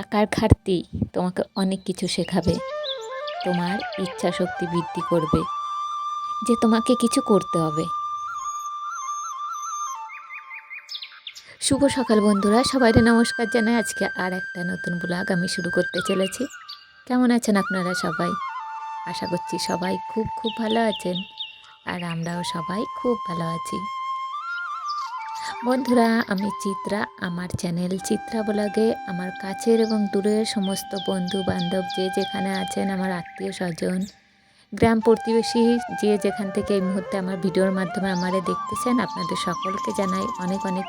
টাকার ঘাটতি তোমাকে অনেক কিছু শেখাবে। তোমার ইচ্ছা শক্তি বৃদ্ধি করবে যে তোমাকে কিছু করতে হবে। শুভ সকাল বন্ধুরা, সবাইকে নমস্কার জানাই। আজকে আর একটা নতুন ব্লগ আমি শুরু করতে চলেছি। কেমন আছেন আপনারা সবাই? আশা করছি সবাই খুব খুব ভালো আছেন। আর আমরাও সবাই খুব ভালো আছি। বন্ধুরা, আমি চিত্রা। আমার চ্যানেল চিত্রা ব্লগে আমার কাছের এবং দূরের সমস্ত বন্ধু বান্ধব যে যেখানে আছেন, আমার আত্মীয় স্বজন, গ্রাম প্রতিবেশী যে যেখান থেকে এই মুহূর্তে আমার ভিডিওর মাধ্যমে আমারে দেখতেছেন, আপনাদের সকলকে জানাই অনেক অনেক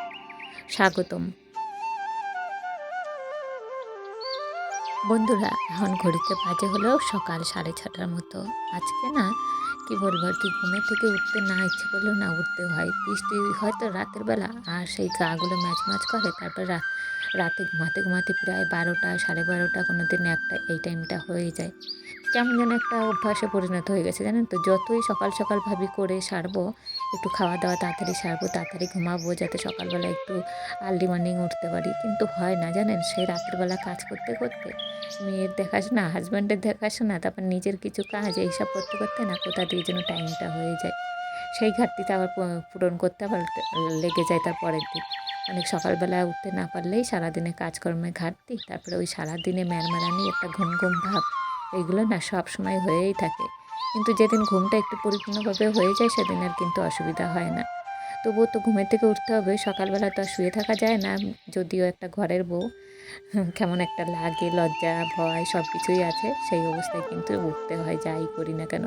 স্বাগতম। বন্ধুরা, এখন ঘড়িতে বাজে হলেও সকাল সাড়ে ছটার মতো। আজকে না, কি বলব আর কি ঘুমের থেকে উঠতে না ইচ্ছে করলেও না উঠতে হয়। বৃষ্টি হয়তো রাতের বেলা, আর সেই গাগুলো ম্যাচ ম্যাচ করে, তারপর রাতে ঘুমাতে ঘুমাতে প্রায় বারোটা, সাড়ে বারোটা কোনো দিন একটা এই টাইমটা হয়ে যায়। কেমন যেন একটা অভ্যাসে পরিণত হয়ে গেছে, জানেন তো? যতই সকাল সকাল ভাবি করে সারবো একটু খাওয়া দাওয়া তাড়াতাড়ি সারবো, তাড়াতাড়ি ঘুমাবো যাতে সকালবেলা একটু আর্লি মর্নিং উঠতে পারি। কিন্তু হয় না, জানেন? সেই রাত্রিবেলা কাজ করতে করতে মেয়ের দেখাশোনা হাজব্যান্ডের দেখাশোনা, তারপর নিজের কিছু কাজ, এইসব করতে করতে না কোথা দিয়ে যেন টাইমটা হয়ে যায়। সেই ঘাটতিটা আবার পূরণ করতে আবার লেগে যায় তার পরের দিন। অনেক সকালবেলা উঠতে না পারলেই সারাদিনে কাজকর্মে ঘাটতি, তারপরে ওই সারাদিনে ম্যারমারানি, একটা ঘুম ঘুম ভাব এইগুলো না সব সময় হয়েই থাকে। কিন্তু যেদিন ঘুমটা একটু পরিপূর্ণভাবে হয়ে যায়, সেদিন আর কিন্তু অসুবিধা হয় না। তবুও তো ঘুমের থেকে উঠতে হবে। সকালবেলা তো আর শুয়ে থাকা যায় না, যদিও একটা ঘরের বউ। কেমন একটা লাগে, লজ্জা, ভয় সব কিছুই আছে, সেই অবস্থায় কিন্তু উঠতে হয়, যাই করি না কেন।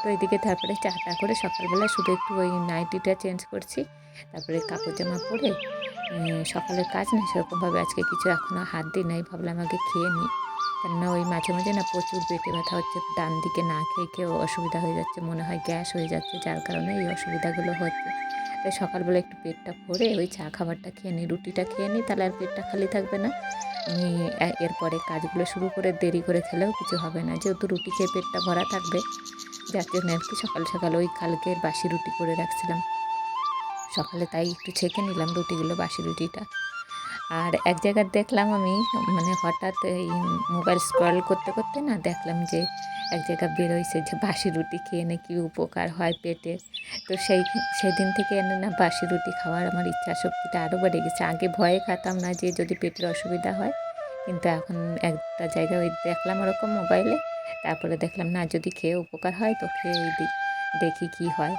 তো এদিকে তারপরে চাটা করে সকালবেলা শুধু একটু ওই নাইটিটা চেঞ্জ করছি। তারপরে কাপড় জামা পরে সকালের কাজ না, সেরকমভাবে আজকে কিছু এখনও হাত দিই নাই, ভাবলাম আগে খেয়ে নিই। কেননা ওই মাঝে মাঝে না প্রচুর পেটে ব্যথা হচ্ছে, ডান দিকে না খেয়ে খেয়ে অসুবিধা হয়ে যাচ্ছে, মনে হয় গ্যাস হয়ে যাচ্ছে, যার কারণে এই অসুবিধাগুলো হচ্ছে। তাই সকালবেলা একটু পেটটা ভরে ওই চা খাবারটা খেয়ে নিই, রুটিটা খেয়ে নিই, তাহলে আর পেটটা খালি থাকবে না। আমি এরপরে কাজগুলো শুরু করে দেরি করে খেলেও কিছু হবে না, যেহেতু রুটি খেয়ে পেটটা ভরা থাকবে, যার জন্য আর কি সকাল সকাল ওই কালকের বাসি রুটি করে রাখছিলাম। সকালে তাই একটু ছেঁকে নিলাম রুটিগুলো, বাসি রুটিটা। আর এক জায়গায় দেখলাম আমি মানে হঠাৎ এই মোবাইল স্ক্রল করতে করতে না দেখলাম যে এক জায়গা বেরোইছে যে বাসি রুটি খেয়ে নাকি উপকার হয় পেটে। তো সেই সেদিন থেকে এনে না বাসি রুটি খাওয়ার আমার ইচ্ছা শক্তিটা আরও বেড়ে গেছে। আগে ভয়ে খাতাম না যে যদি পেটের অসুবিধা হয়, কিন্তু এখন একটা জায়গায় ওই দেখলাম ওরকম মোবাইলে, তারপরে দেখলাম না যদি খেয়ে উপকার হয় তো খেয়ে দেখি কি হয়।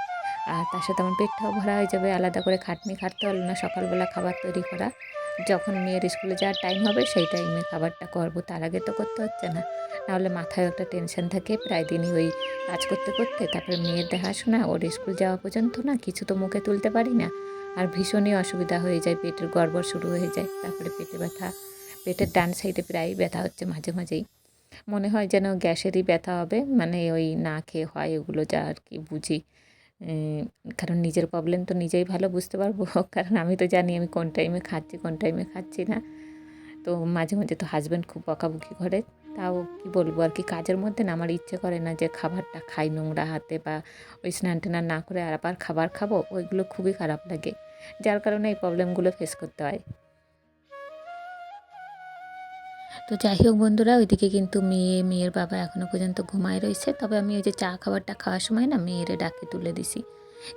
আর তার সাথে আমার পেটটাও ভরা হয়ে যাবে, আলাদা করে খাটনি খাটতে হলো না, সকালবেলা খাবার তৈরি করা। যখন মেয়ের স্কুলে যাওয়ার টাইম হবে, সেই টাইমে খাবারটা করব। তার আগে তো করতে হচ্ছে না। নাহলে মাথায় একটা টেনশন থাকে। প্রায় দিনই ওই কাজ করতে করতে তারপরে মেয়ের দেখাশোনা, ওর স্কুল যাওয়া পর্যন্ত না, কিছু তো মুখে তুলতে পারি না। আর ভীষণই অসুবিধা হয়ে যায়, পেটের গড়বড় শুরু হয়ে যায়। তারপরে পেটে ব্যথা, পেটের ডান সাইডে প্রায় ব্যথা হচ্ছে মাঝে মাঝেই। মনে হয় যেন গ্যাসেরই ব্যথা হবে। মানে ওই না খেয়ে হয়, ওগুলো যা আর কি বুঝি। কারণ নিজের প্রবলেম তো নিজেই ভালো বুঝতে পারব, কারণ আমি তো জানি আমি কোন টাইমে খাচ্ছি, কোন টাইমে খাচ্ছি না। তো মাঝে মাঝে তো হাজব্যান্ড খুব বকাবকি করে, তাও কি বলব আর কি, কাজের মধ্যে না আমার ইচ্ছে করে না যে খাবারটা খাই নোংরা হাতে বা ওই স্নান টান না করে আর আবার খাবার খাব, ওইগুলো খুবই খারাপ লাগে। যার কারণে এই প্রবলেমগুলো ফেস করতে হয়। তো যাই হোক বন্ধুরা, ওইদিকে কিন্তু মেয়ে, মেয়ের বাবা এখনও পর্যন্ত ঘুমায় রয়েছে। তবে আমি ওই যে চা খাবারটা খাওয়ার সময় না মেয়েরে ডাকে তুলে দিছি।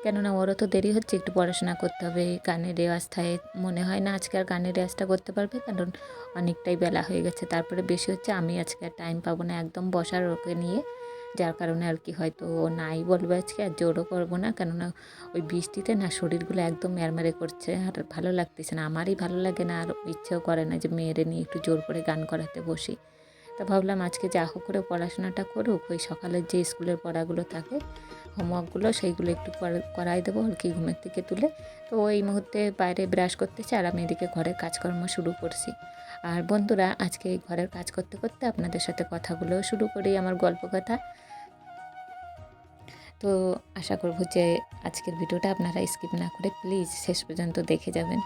কেননা ওরও তো দেরি হচ্ছে, একটু পড়াশোনা করতে হবে, গানের রেওয়াজ থাকে মনে হয় না আজকে আর গানের রেওয়াজটা করতে পারবে, কারণ অনেকটাই বেলা হয়ে গেছে। তারপরে বেশি হচ্ছে, আমি আজকে আর টাইম পাবো না, একদম বসার ওকে নিয়ে। যার কারণে আর কি হয়তো ও নাই বলবে আজকে আর জোরও করব না। কেননা ওই বৃষ্টিতে না শরীরগুলো একদম ম্যারমারে করছে আর ভালো লাগতেছে না। আমারই ভালো লাগে না আর ইচ্ছেও করে না যে মেয়েরে নিয়ে একটু জোর করে গান করাতে বসি। তা ভাবলাম আজকে যা হোক করে পড়াশোনাটা করুক। ওই সকালের যে স্কুলের পড়াগুলো থাকে, হোমওয়ার্কগুলো সেইগুলো একটু করাই দেবো আর কি ঘুমের থেকে তুলে। তো এই মুহূর্তে বাইরে ব্রাশ করতেছে আর আমি এদিকে ঘরের কাজকর্ম শুরু করছি। আর বন্ধুরা, আজকে এই ঘরের কাজ করতে করতে আপনাদের সাথে কথাগুলো শুরু করি। আমার গল্প কথা তো আশা করব যে আজকের ভিডিওটা আপনারা স্কিপ না করে প্লিজ শেষ পর্যন্ত দেখে যাবেন।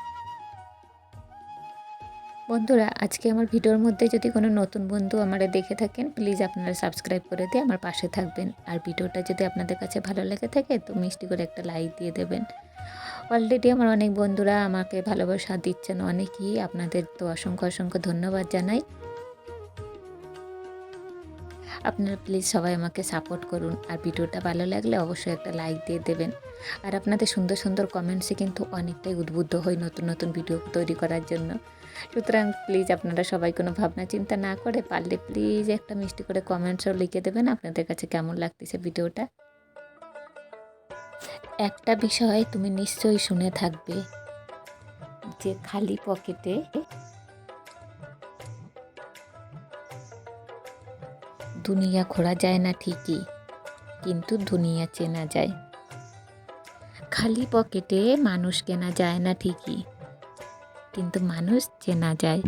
বন্ধুরা, আজকে আমার ভিডিওর মধ্যে যদি কোনো নতুন বন্ধু আমারে দেখে থাকেন, প্লিজ আপনারা সাবস্ক্রাইব করে দিয়ে আমার পাশে থাকবেন। আর ভিডিওটা যদি আপনাদের কাছে ভালো লেগে থাকে, তো মিষ্টি করে একটা লাইক দিয়ে দেবেন। অলরেডি আমার অনেক বন্ধুরা আমাকে ভালোবাসা দিচ্ছেন, অনেকেই আপনাদের তো অসংখ্য অসংখ্য ধন্যবাদ জানাই। আপনারা প্লিজ সবাই আমাকে সাপোর্ট করুন। আর ভিডিওটা ভালো লাগলে অবশ্যই একটা লাইক দিয়ে দেবেন। আর আপনাদের সুন্দর সুন্দর কমেন্টসে কিন্তু অনেকটাই উদ্বুদ্ধ হই নতুন নতুন ভিডিও তৈরি করার জন্য। সুতরাং প্লিজ আপনারা সবাই কোনো ভাবনা চিন্তা না করে পারলে প্লিজ একটা মিষ্টি করে কমেন্টসও লিখে দেবেন আপনাদের কাছে কেমন লাগতেছে ভিডিওটা। একটা বিষয় তুমি নিশ্চয়ই শুনে থাকবে যে খালি পকেটে দুনিয়া ঘোরা যায় না ঠিকই, কিন্তু দুনিয়া চেনা যায়। খালি পকেটে মানুষ কেনা যায় না ঠিকই, কিন্তু মানুষ চেনা যায়।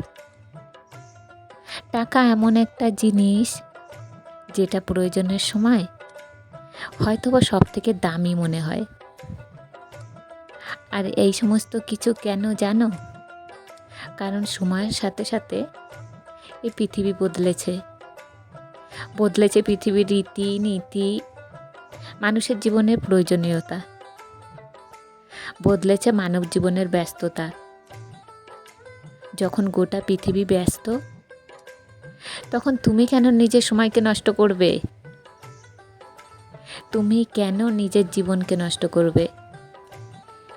টাকা এমন একটা জিনিস যেটা প্রয়োজনের সময় হয়তোবা সব থেকে দামি মনে হয়। আর এই সমস্ত কিছু কেন জানো? কারণ সময়ের সাথে সাথে এই পৃথিবী বদলেছে। বদলেছে পৃথিবীর রীতি, নীতি, মানুষের জীবনের প্রয়োজনীয়তা। বদলেছে মানব জীবনের ব্যস্ততা। যখন গোটা পৃথিবী ব্যস্ত, তখন তুমি কেন নিজের সময়কে নষ্ট করবে? তুমি কেন নিজের জীবনকে নষ্ট করবে?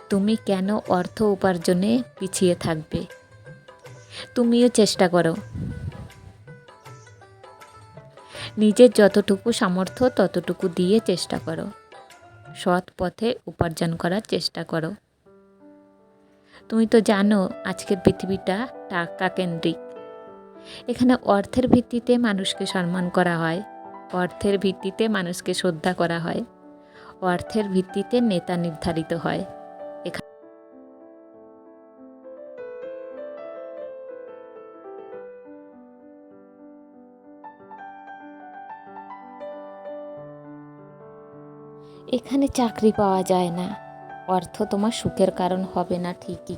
তুমি কেন অর্থ উপার্জনে পিছিয়ে থাকবে? তুমিও চেষ্টা করো। নিজের যতটুকু সামর্থ্য ততটুকু দিয়ে চেষ্টা করো। সৎ পথে উপার্জন করার চেষ্টা করো। তুমি তো জানো আজকের পৃথিবীটা টাকা কেন্দ্রিক এখানে অর্থের ভিত্তিতে মানুষকে সম্মান করা হয়, অর্থের ভিত্তিতে মানুষকে শ্রদ্ধা করা হয়, অর্থের ভিত্তিতে নেতা নির্ধারিত হয়। এখানে চাকরি পাওয়া যায় না। অর্থ তোমার সুখের কারণ হবে না, ঠিকই।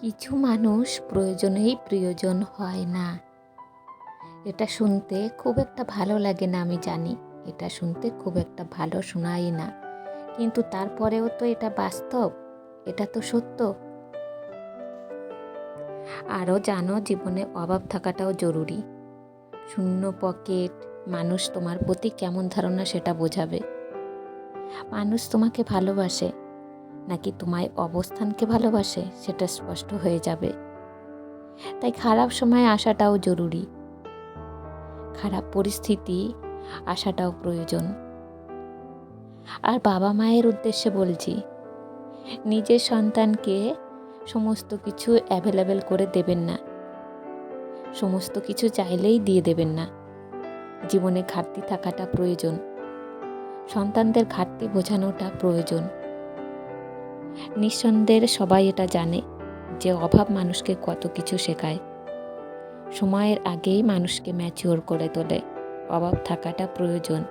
কিছু মানুষ প্রয়োজনেই প্রিয়জন হয় না। এটা শুনতে খুব একটা ভালো লাগে না, আমি জানি। এটা শুনতে খুব একটা ভালো শোনাই না। কিন্তু তারপরেও তো এটা বাস্তব, এটা তো সত্য। আরও জানো, জীবনে অভাব থাকাটাও জরুরি। শূন্য পকেট মানুষ তোমার প্রতি কেমন ধারণা সেটা বোঝাবে। মানুষ তোমাকে ভালোবাসে, নাকি তোমায় অবস্থানকে ভালোবাসে সেটা স্পষ্ট হয়ে যাবে। তাই খারাপ সময় আসাটাও জরুরি। খারাপ পরিস্থিতি আসাটাও প্রয়োজন। আর বাবা মায়ের উদ্দেশ্যে বলছি, নিজের সন্তানকে সমস্ত কিছু অ্যাভেলেবেল করে দেবেন না। সমস্ত কিছু চাইলেই দিয়ে দেবেন না। জীবনে ঘাটতি থাকাটা প্রয়োজন। সন্তানদের ঘাটতি বোঝানোটা প্রয়োজন। নিঃসন্দেহে সবাই এটা জানে যে অভাব মানুষকে কত কিছু শেখায়। সময়ের আগেই মানুষকে ম্যাচিওর করে তোলে। অভাব থাকাটা প্রয়োজন।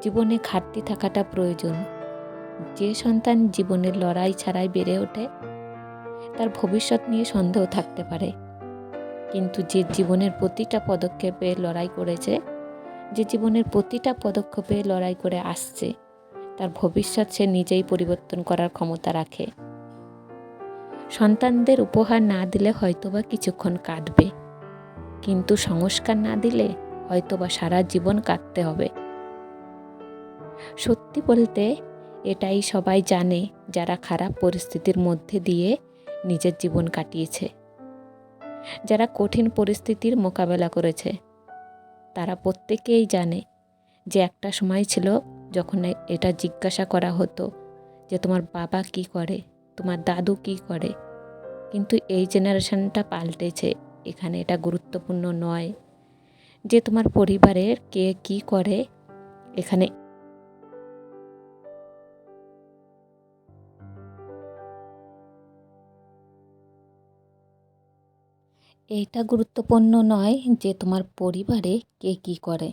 জীবনে ঘাটতি থাকাটা প্রয়োজন। যে সন্তান জীবনের লড়াই ছাড়াই বেড়ে ওঠে, তার ভবিষ্যৎ নিয়ে সন্দেহ থাকতে পারে। কিন্তু যে জীবনের প্রতিটা পদক্ষেপে লড়াই করেছে যে জীবনের প্রতিটা পদক্ষেপে লড়াই করে আসছে, তার ভবিষ্যৎ সে নিজেই পরিবর্তন করার ক্ষমতা রাখে। সন্তানদের উপহার না দিলে হয়তোবা কিছুক্ষণ কাটবে, কিন্তু সংস্কার না দিলে হয়তোবা সারা জীবন কাটতে হবে। সত্যি বলতে, এটাই সবাই জানে যারা খারাপ পরিস্থিতির মধ্যে দিয়ে নিজের জীবন কাটিয়েছে, যারা কঠিন পরিস্থিতির মোকাবেলা করেছে। তারা প্রত্যেকেই জানে যে একটা সময় ছিল যখন এটা জিজ্ঞাসা করা হতো যে তোমার বাবা কি করে, তোমার দাদু কি করে। কিন্তু এই জেনারেশনটা পাল্টেছে, এখানে এটা গুরুত্বপূর্ণ নয় যে তোমার পরিবারের কে কি করে। এখানে এইটা গুরুত্বপূর্ণ নয় যে তোমার পরিবারে কে কি করে।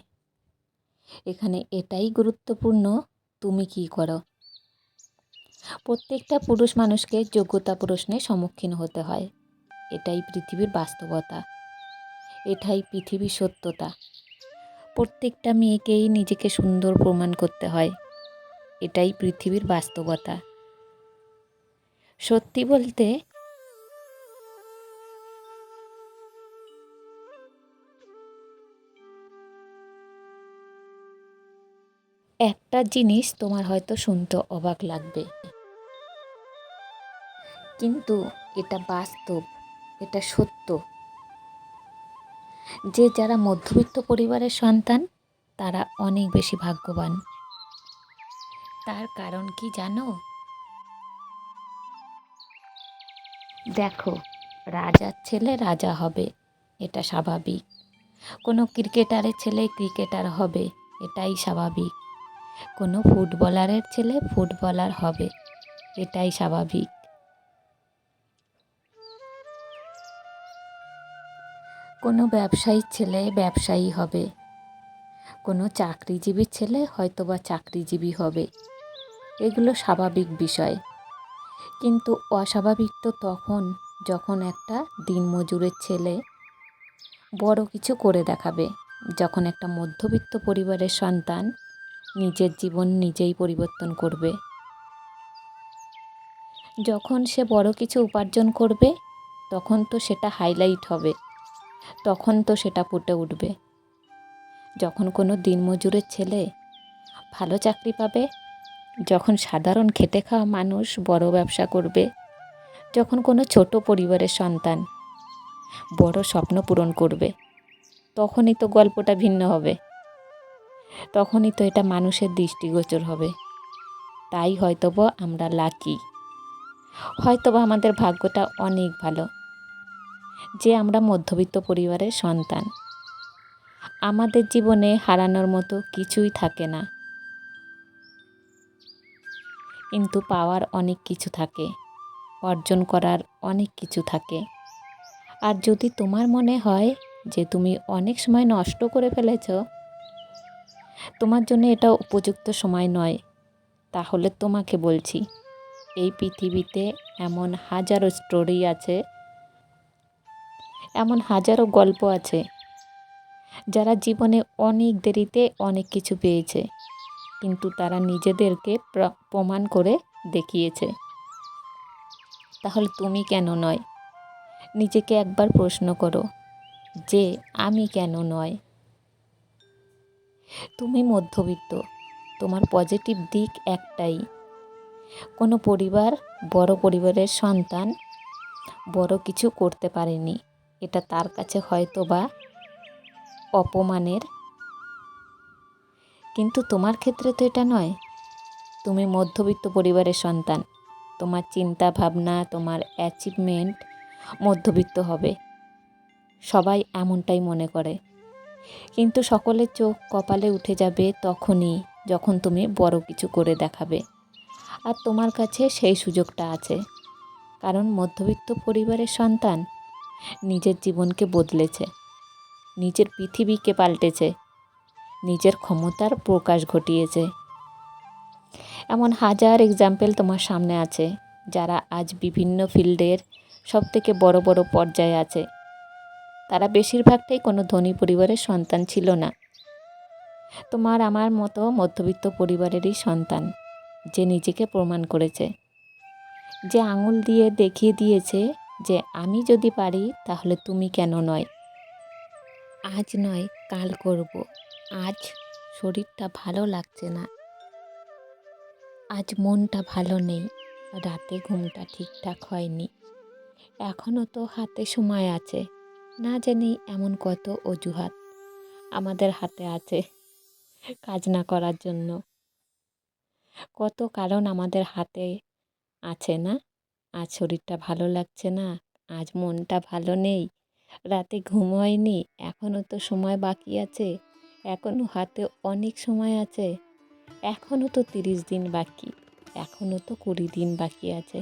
এখানে এটাই গুরুত্বপূর্ণ, তুমি কি করো। প্রত্যেকটা পুরুষ মানুষকে যোগ্যতা প্রশ্নে সম্মুখীন হতে হয়। এটাই পৃথিবীর বাস্তবতা। এটাই পৃথিবীর সত্যতা। প্রত্যেকটা মেয়েকেই নিজেকে সুন্দর প্রমাণ করতে হয়। এটাই পৃথিবীর বাস্তবতা। সত্যি বলতে একটা জিনিস তোমার হয়তো শুনতে অবাক লাগবে। কিন্তু এটা বাস্তব, এটা সত্য। যে যারা মধ্যবিত্ত পরিবারের সন্তান, তারা অনেক বেশি ভাগ্যবান। তার কারণ কি জানো? দেখো, রাজার ছেলে রাজা হবে, এটা স্বাভাবিক। কোনো ক্রিকেটারের ছেলে ক্রিকেটার হবে, এটাই স্বাভাবিক। কোনো ফুটবলারের ছেলে ফুটবলার হবে, এটাই স্বাভাবিক। কোনো ব্যবসায়ীর ছেলে ব্যবসায়ী হবে, কোনো চাকরিজীবীর ছেলে হয়তোবা চাকরিজীবী হবে, এগুলো স্বাভাবিক বিষয়। কিন্তু অস্বাভাবিক তো তখন যখন একটা দিনমজুরের ছেলে বড় কিছু করে দেখাবে, যখন একটা মধ্যবিত্ত পরিবারের সন্তান নিজের জীবন নিজেই পরিবর্তন করবে। যখন সে বড় কিছু উপার্জন করবে, তখন তো সেটা হাইলাইট হবে, তখন তো সেটা ফুটে উঠবে। যখন কোনো দিনমজুরের ছেলে ভালো চাকরি পাবে, যখন সাধারণ খেটে খাওয়া মানুষ বড় ব্যবসা করবে, যখন কোনো ছোট পরিবারের সন্তান বড় স্বপ্ন পূরণ করবে, তখনই তো গল্পটা ভিন্ন হবে। তখনই তো এটা মানুষের দৃষ্টিগোচর হবে। তাই হয়তোবা আমরা লাকি। হয়তোবা আমাদের ভাগ্যটা অনেক ভালো। যে আমরা মধ্যবিত্ত পরিবারের সন্তান। আমাদের জীবনে হারানোর মতো কিছুই থাকে না। কিন্তু পাওয়ার অনেক কিছু থাকে, অর্জন করার অনেক কিছু থাকে। আর যদি তোমার মনে হয় যে তুমি অনেক সময় নষ্ট করে ফেলেছ তোমার জন্য এটা উপযুক্ত সময় নয়। তাহলে তোমাকে বলছি, এই পৃথিবীতে এমন হাজারো স্টোরি আছে, এমন হাজারো গল্প আছে, যারা জীবনে অনেক দেরিতে অনেক কিছু পেয়েছে, কিন্তু তারা নিজেদেরকে প্রমাণ করে দেখিয়েছে। তাহলে তুমি কেন নয়? নিজেকে একবার প্রশ্ন করো, যে আমি কেন নয়? তুমি মধ্যবিত্ত, তোমার পজিটিভ দিক একটাই। কোনো পরিবার, বড় পরিবারের সন্তান বড় কিছু করতে পারেনি, এটা তার কাছে হয়তো বা অপমানের। কিন্তু তোমার ক্ষেত্রে তো এটা নয়। তুমি মধ্যবিত্ত পরিবারের সন্তান, তোমার চিন্তা ভাবনা তোমার অ্যাচিভমেন্ট মধ্যবিত্ত হবে। সবাই এমনটাই মনে করে। কিন্তু সকলের চোখ কপালে উঠে যাবে তখনই যখন তুমি বড় কিছু করে দেখাবে। আর তোমার কাছে সেই সুযোগটা আছে। কারণ মধ্যবিত্ত পরিবারের সন্তান নিজের জীবনকে বদলেছে। নিজের পৃথিবীকে পাল্টেছে। নিজের ক্ষমতার প্রকাশ ঘটিয়েছে। এমন হাজার এক্সাম্পল তোমার সামনে আছে, যারা আজ বিভিন্ন ফিল্ডের সবথেকে বড় বড় পর্যায়ে আছে। তারা বেশিরভাগটাই কোনো ধনী পরিবারের সন্তান ছিল না। তোমার আমার মতো মধ্যবিত্ত পরিবারেরই সন্তান, যে নিজেকে প্রমাণ করেছে। যে আঙুল দিয়ে দেখিয়ে দিয়েছে যে আমি যদি পারি, তাহলে তুমি কেন নয়? আজ নয়, কাল করব। আজ শরীরটা ভালো লাগছে না। আজ মনটা ভালো নেই। রাতে ঘুমটা ঠিকঠাক হয়নি। এখনও তো হাতে সময় আছে। না জানি এমন কত অজুহাত আমাদের হাতে আছে কাজ না করার জন্য। কত কারণ আমাদের হাতে আছে না? আজ শরীরটা ভালো লাগছে না, আজ মনটা ভালো নেই, রাতে ঘুম হয়নি এখনও তো সময় বাকি আছে এখনও হাতে অনেক সময় আছে এখনও তো তিরিশ দিন বাকি এখনও তো কুড়ি দিন বাকি আছে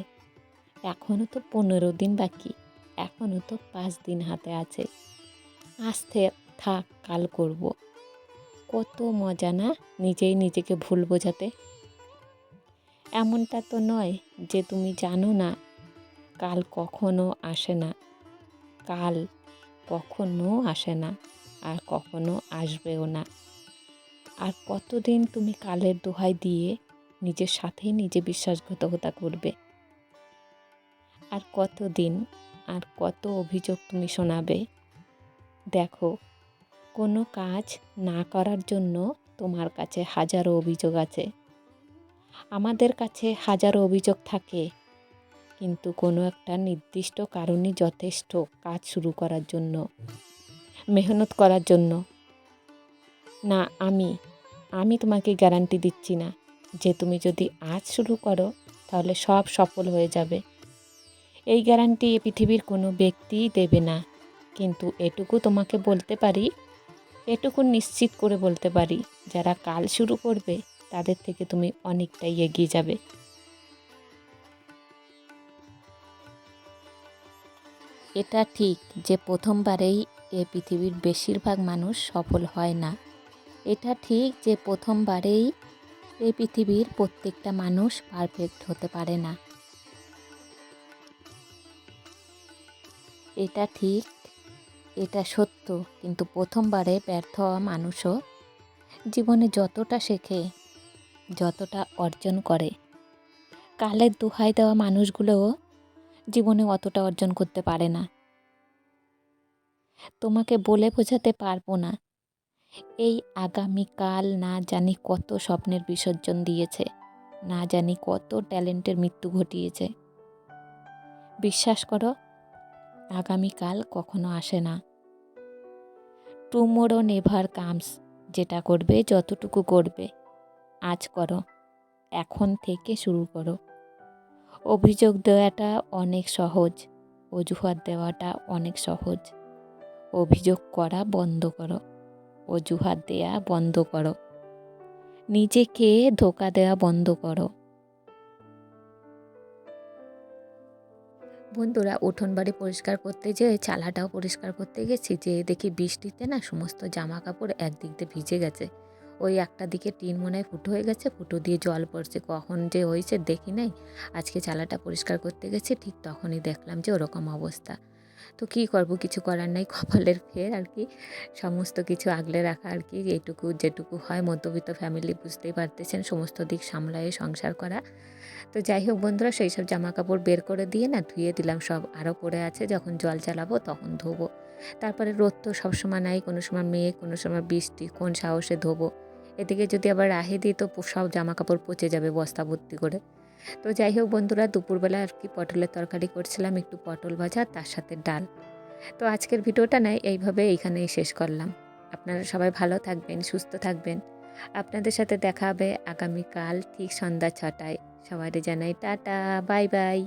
এখনও তো পনেরো দিন বাকি। এখনও তো পাঁচ দিন হাতে আছে। আসতে থাক, কাল করব। কত মজা না নিজেই নিজেকে ভুল বোঝাতে। এমনটা তো নয় যে তুমি জানো না, কাল কখনো আসে না। কাল কখনো আসে না আর কখনো আসবেও না। আর কতদিন তুমি কালের দোহাই দিয়ে নিজের সাথেই নিজে বিশ্বাসঘাতকতা করবে? আর কতদিন আর কত অভিযোগ তুমি শোনাবে। দেখো, কোনো কাজ না করার জন্য তোমার কাছে হাজারো অভিযোগ আছে। আমাদের কাছে হাজারো অভিযোগ থাকে, কিন্তু কোনো একটা নির্দিষ্ট কারণই যথেষ্ট কাজ শুরু করার জন্য, মেহনত করার জন্য। না, আমি আমি তোমাকে গ্যারান্টি দিচ্ছি না যে তুমি যদি আজ শুরু করো, তাহলে সব সফল হয়ে যাবে। এই গ্যারান্টি এ পৃথিবীর কোনো ব্যক্তিই দেবে না। কিন্তু এটুকু তোমাকে বলতে পারি, এটুকু নিশ্চিত করে বলতে পারি, যারা কাল শুরু করবে, তাদের থেকে তুমি অনেকটাই এগিয়ে যাবে। এটা ঠিক যে প্রথমবারেই এ পৃথিবীর বেশিরভাগ মানুষ সফল হয় না। এটা ঠিক যে প্রথমবারেই এই পৃথিবীর প্রত্যেকটা মানুষ পারফেক্ট হতে পারে না। এটা ঠিক, এটা সত্য, কিন্তু প্রথমবারে ব্যর্থ হওয়া মানুষও জীবনে যতটা শেখে, যতটা অর্জন করে। কালের দোহাই দেওয়া মানুষগুলোও জীবনে অতটা অর্জন করতে পারে না। তোমাকে বলে বোঝাতে পারব না। এই আগামীকাল না জানি কত স্বপ্নের বিসর্জন দিয়েছে, না জানি কত ট্যালেন্টের মৃত্যু ঘটিয়েছে। বিশ্বাস করো আগামীকাল কখনো আসে না। টুমোরো নেভার কামস যেটা করবে, যতটুকু করবে। আজ করো, এখন থেকে শুরু করো। অভিযোগ দেওয়াটা অনেক সহজ, অজুহাত দেওয়াটা অনেক সহজ। অভিযোগ করা বন্ধ করো, অজুহাত দেয়া বন্ধ করো। নিজেকে ধোকা দেওয়া বন্ধ করো। বন্ধুরা, উঠোন বাড়ি পরিষ্কার করতে যেয়ে চালাটাও পরিষ্কার করতে গেছি যে দেখি বৃষ্টিতে না সমস্ত জামা কাপড় একদিক দিয়ে ভিজে গেছে। ওই একটা দিকে টিন মনে হয় ফুটো হয়ে গেছে, ফুটো দিয়ে জল পড়ছে। কখন যে হয়েছে দেখি নাই। আজকে চালাটা পরিষ্কার করতে গেছি, ঠিক তখনই দেখলাম যে ওরকম অবস্থা। তো কী করব, কিছু করার নাই, কপালের ফের আর কি। সমস্ত কিছু আগলে রাখা আর কি, এইটুকু যেটুকু হয়, মধ্যবিত্ত ফ্যামিলি বুঝতেই পারতেছেন, সমস্ত দিক সামলায়ে সংসার করা। তো যাই হোক বন্ধুরা, সেই সব জামা কাপড় বের করে দিয়ে না ধুয়ে দিলাম, সব আরও পড়ে আছে। যখন জল চালাবো তখন ধোবো। তারপরে রোদ তো সবসময় নাই, কোনো সময় মেয়ে কোনো সময় বৃষ্টি, কোন সাহসে ধোবো। এদিকে যদি আবার রাহে দিই তো সব জামা কাপড় পচে যাবে বস্তা ভর্তি করে। তো যাই হোক বন্ধুরা, দুপুরবেলা আর কি পটলের তরকারি করছিলাম, একটু পটল ভাজা, তার সাথে ডাল। তো আজকের ভিডিওটা নয় এইভাবে এইখানেই শেষ করলাম। আপনারা সবাই ভালো থাকবেন, সুস্থ থাকবেন। আপনাদের সাথে দেখা হবে আগামীকাল ঠিক সন্ধ্যা ছটায়। সবাই জানাই টাটা বাই বাই